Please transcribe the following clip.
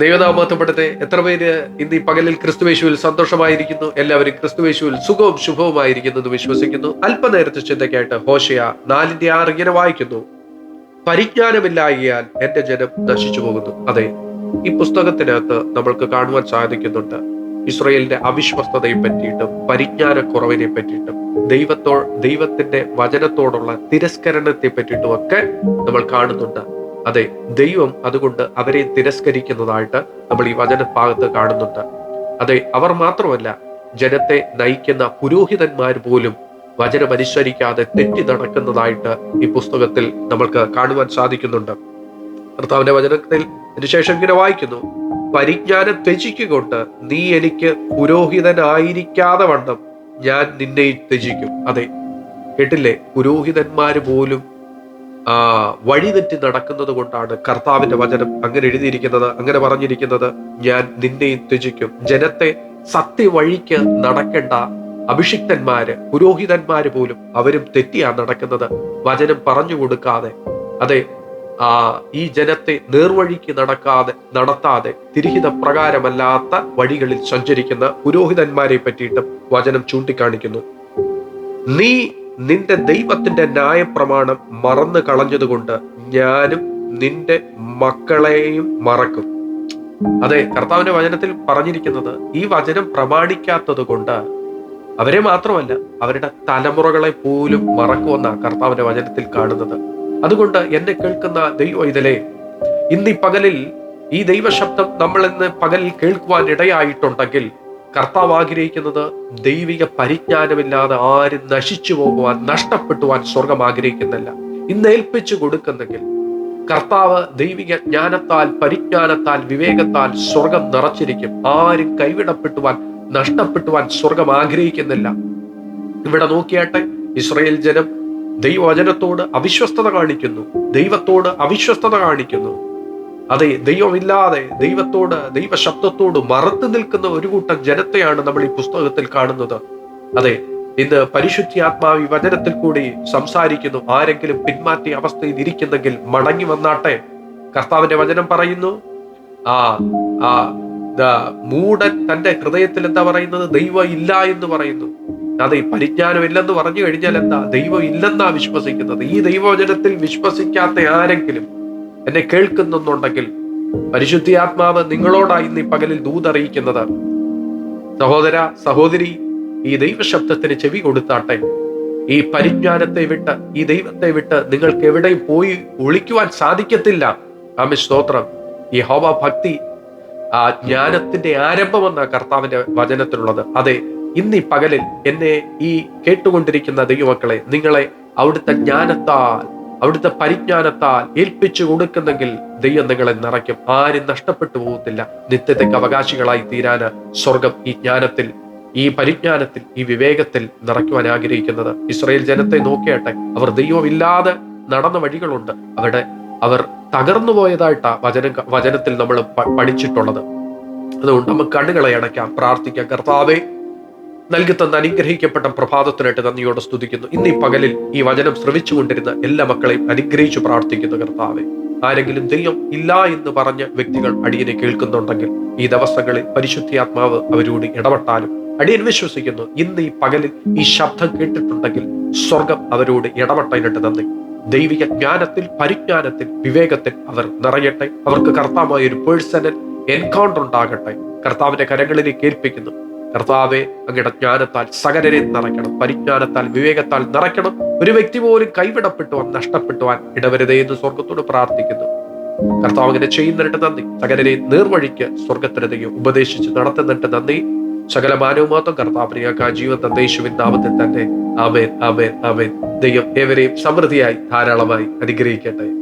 ദൈവനാമത്തപ്പെടട്ടെ എത്ര പേര് ഇന്ന് ഈ പകലിൽ ക്രിസ്തുവേശുവിൽ സന്തോഷമായിരിക്കുന്നു? എല്ലാവരും ക്രിസ്തുവേശുവിൽ സുഖവും ശുഭവുമായിരിക്കുന്നു എന്ന് വിശ്വസിക്കുന്നു. അല്പനേരത്തെ ചിന്തയ്ക്കായിട്ട് ഹോഷയ നാലിന്റെ ആറ് ഇങ്ങനെ വായിക്കുന്നു. പരിജ്ഞാനമില്ലായകയാൽ എന്റെ ജനം നശിച്ചു പോകുന്നു. അതെ ഈ പുസ്തകത്തിനകത്ത് നമ്മൾക്ക് കാണുവാൻ സാധിക്കുന്നുണ്ട്. ഇസ്രയേലിന്റെ അവിശ്വസ്തതയെ പറ്റിയിട്ടും പരിജ്ഞാനക്കുറവിനെ പറ്റിയിട്ടും ദൈവത്തോ ദൈവത്തിന്റെ വചനത്തോടുള്ള തിരസ്കരണത്തെ പറ്റിയിട്ടും ഒക്കെ നമ്മൾ കാണുന്നുണ്ട്. അതെ ദൈവം അതുകൊണ്ട് അവരെ തിരസ്കരിക്കുന്നതായിട്ട് നമ്മൾ ഈ വചനഭാഗത്ത് കാണുന്നുണ്ട്. അതെ അവർ മാത്രമല്ല ജനത്തെ നയിക്കുന്ന പുരോഹിതന്മാർ പോലും വചനം അനുസരിക്കാതെ തെറ്റി നടക്കുന്നതായിട്ട് ഈ പുസ്തകത്തിൽ നമ്മൾക്ക് കാണുവാൻ സാധിക്കുന്നുണ്ട്. കർത്താവിന്റെ വചനത്തിൽ അതിനുശേഷം ഇങ്ങനെ വായിക്കുന്നു പരിജ്ഞാനം ത്യജിക്കൊണ്ട് നീ എനിക്ക് പുരോഹിതനായിരിക്കാതെ വണ്ണം ഞാൻ നിന്നെ ത്യജിക്കും. അതെ കേട്ടില്ലേ? പുരോഹിതന്മാര് പോലും വഴിതെറ്റി നടക്കുന്നത് കൊണ്ടാണ് കർത്താവിന്റെ വചനം അങ്ങനെ എഴുതിയിരിക്കുന്നത് അങ്ങനെ പറഞ്ഞിരിക്കുന്നത്. ഞാൻ നിന്നെയും ത്യജിക്കും. ജനത്തെ സത്യവഴിക്ക് നടക്കേണ്ട അഭിഷിക്തന്മാര് പുരോഹിതന്മാര് പോലും അവരും തെറ്റിയാണ് നടക്കുന്നത്. വചനം പറഞ്ഞു കൊടുക്കാതെ അതെ ആ ഈ ജനത്തെ നേർവഴിക്ക് നടക്കാതെ നടത്താതെ തിരിഹിത പ്രകാരമല്ലാത്ത വഴികളിൽ സഞ്ചരിക്കുന്ന പുരോഹിതന്മാരെ പറ്റിയിട്ടും വചനം ചൂണ്ടിക്കാണിക്കുന്നു. നീ നിന്റെ ദൈവത്തിന്റെ ന്യായപ്രമാണം മറന്നു കളഞ്ഞതുകൊണ്ട് ഞാനും നിന്റെ മക്കളെയും മറക്കും. അതെ കർത്താവിന്റെ വചനത്തിൽ പറഞ്ഞിരിക്കുന്നത് ഈ വചനം പ്രമാണിക്കാത്തത് കൊണ്ട് അവരെ മാത്രമല്ല അവരുടെ തലമുറകളെ പോലും മറക്കുമെന്ന കർത്താവിന്റെ വചനത്തിൽ കാണുന്നത്. അതുകൊണ്ട് എന്നെ കേൾക്കുന്ന ദൈവ ഇതിലെ ഇന്ന് ഈ പകലിൽ ഈ ദൈവശബ്ദം നമ്മൾ ഇന്ന് പകലിൽ കേൾക്കുവാൻ ഇടയായിട്ടുണ്ടെങ്കിൽ കർത്താവ് ആഗ്രഹിക്കുന്നത് ദൈവിക പരിജ്ഞാനമില്ലാതെ ആരും നശിച്ചു പോകുവാൻ നഷ്ടപ്പെട്ടുവാൻ സ്വർഗം ആഗ്രഹിക്കുന്നില്ല. ഇന്ന് ഏൽപ്പിച്ചു കൊടുക്കുന്നെങ്കിൽ കർത്താവ് ദൈവിക ജ്ഞാനത്താൽ പരിജ്ഞാനത്താൽ വിവേകത്താൽ സ്വർഗം നിറച്ചിരിക്കും. ആരും കൈവിടപ്പെട്ടുവാൻ നഷ്ടപ്പെട്ടുവാൻ സ്വർഗം ആഗ്രഹിക്കുന്നില്ല. ഇവിടെ നോക്കിയാട്ടെ ഇസ്രയേൽ ജനം ദൈവവചനത്തോട് അവിശ്വസ്തത കാണിക്കുന്നു. ദൈവത്തോട് അവിശ്വസ്തത കാണിക്കുന്നു. അതെ ദൈവമില്ലാതെ ദൈവത്തോട് ദൈവശബ്ദത്തോട് മറത്തു നിൽക്കുന്ന ഒരു കൂട്ടം ജനത്തെയാണ് നമ്മൾ ഈ പുസ്തകത്തിൽ കാണുന്നത്. അതെ ഇന്ന് പരിശുദ്ധാത്മാവ് ഈ വചനത്തിൽ കൂടി സംസാരിക്കുന്നു. ആരെങ്കിലും പിന്മാറ്റിയ അവസ്ഥയിൽ ഇരിക്കുന്നെങ്കിൽ മടങ്ങി വന്നാട്ടെ. കർത്താവിന്റെ വചനം പറയുന്നു ആ ആ മൂടൻ തന്റെ ഹൃദയത്തിൽ എന്താ പറയുന്നത്? ദൈവം ഇല്ല എന്ന് പറയുന്നു. അതെ പരിജ്ഞാനം ഇല്ലെന്ന് പറഞ്ഞു കഴിഞ്ഞാൽ എന്താ? ദൈവം ഇല്ലെന്നാ വിശ്വസിക്കുന്നത്. ഈ ദൈവവചനത്തിൽ വിശ്വസിക്കാത്ത ആരെങ്കിലും എന്നെ കേൾക്കുന്നുണ്ടെങ്കിൽ പരിശുദ്ധിയാത്മാവ് നിങ്ങളോടായി ഇന്ന് പകലിൽ ദൂതറിയിക്കുന്നത് സഹോദര സഹോദരി ഈ ദൈവശബ്ദത്തിന് ചെവി കൊടുത്താട്ടെ. ഈ പരിജ്ഞാനത്തെ വിട്ട് ഈ ദൈവത്തെ വിട്ട് നിങ്ങൾക്ക് എവിടെയും പോയി ഒളിക്കുവാൻ സാധിക്കത്തില്ല. ആമി സ്തോത്രം. ഈ ഹോവ ഭക്തി ആ ജ്ഞാനത്തിന്റെ ആരംഭമെന്ന കർത്താവിന്റെ വചനത്തിലുള്ളത്. അതെ ഇന്ന് ഈ പകലിൽ എന്നെ ഈ കേട്ടുകൊണ്ടിരിക്കുന്ന ദൈവമക്കളെ നിങ്ങളെ അവിടുത്തെ ജ്ഞാനത്താൽ അവിടുത്തെ പരിജ്ഞാനത്താൽ ഏൽപ്പിച്ചു കൊടുക്കുന്നെങ്കിൽ ദൈവം നിങ്ങളെ നിറയ്ക്കും. ആരും നഷ്ടപ്പെട്ടു പോകത്തില്ല. നിത്യതയ്ക്ക് അവകാശികളായി തീരാന് സ്വർഗം ഈ ജ്ഞാനത്തിൽ ഈ പരിജ്ഞാനത്തിൽ ഈ വിവേകത്തിൽ നിറയ്ക്കുവാൻ ആഗ്രഹിക്കുന്നത്. ഇസ്രയേൽ ജനത്തെ നോക്കിയാട്ടെ അവർ ദൈവമില്ലാതെ നടന്ന വഴികളുണ്ട്. അവിടെ അവർ തകർന്നു പോയതായിട്ടാ വചന വചനത്തിൽ നമ്മൾ പഠിച്ചിട്ടുള്ളത്. അതുകൊണ്ട് നമുക്ക് കണ്ണുകളെ അടയ്ക്കാം പ്രാർത്ഥിക്കാം. കർത്താവെ നൽകി തന്ന അനുഗ്രഹിക്കപ്പെട്ട പ്രഭാതത്തിനായിട്ട് നന്ദിയോടെ സ്തുതിക്കുന്നു. ഇന്ന് ഈ പകലിൽ ഈ വചനം ശ്രവിച്ചുകൊണ്ടിരുന്ന എല്ലാ മക്കളെയും അനുഗ്രഹിച്ചു പ്രാർത്ഥിക്കുന്നു കർത്താവെ ആരെങ്കിലും ദൈവം ഇല്ല എന്ന് പറഞ്ഞ വ്യക്തികൾ അടിയനെ കേൾക്കുന്നുണ്ടെങ്കിൽ ഈ ദിവസങ്ങളിൽ പരിശുദ്ധിയാത്മാവ് അവരോട് ഇടപെട്ടാലും അടിയൻ വിശ്വസിക്കുന്നു ഇന്ന് ഈ പകലിൽ ഈ ശബ്ദം കേട്ടിട്ടുണ്ടെങ്കിൽ സ്വർഗം അവരോട് ഇടപെട്ടതിനിട്ട് നന്ദി. ദൈവിക ജ്ഞാനത്തിൽ പരിജ്ഞാനത്തിൽ വിവേകത്തിൽ അവർ നിറയട്ടെ. അവർക്ക് കർത്താവായ ഒരു പേഴ്സണൽ എൻകൗണ്ടർ ഉണ്ടാകട്ടെ. കർത്താവിന്റെ കരങ്ങളിലേക്ക് ഏൽപ്പിക്കുന്നു. കർത്താവെ അങ്ങയുടെ ജ്ഞാനത്താൽ സകലരെ നിറയ്ക്കണം. പരിജ്ഞാനത്താൽ വിവേകത്താൽ നിറയ്ക്കണം. ഒരു വ്യക്തി പോലും കൈവിടപ്പെട്ടുവാൻ നഷ്ടപ്പെട്ടുവാൻ ഇടവരുതേ എന്ന് സ്വർഗത്തോട് പ്രാർത്ഥിക്കുന്നു. കർത്താവ് അങ്ങനെ ചെയ്യുന്നതിട്ട് നന്ദി. സകലരെ നേർവഴിക്ക് സ്വർഗത്തിനെതിരെ ഉപദേശിച്ച് നടത്തുന്നിട്ട് നന്ദി. സകല മാനവമാത്വം ആ ജീവൻ തദ്ദേശുവിൻ നാമത്തിൽ തന്നെ. ആമേൻ ആമേൻ ആമേൻ. ദൈവം ഏവരെയും സമൃദ്ധിയായി ധാരാളമായി അനുഗ്രഹിക്കട്ടെ.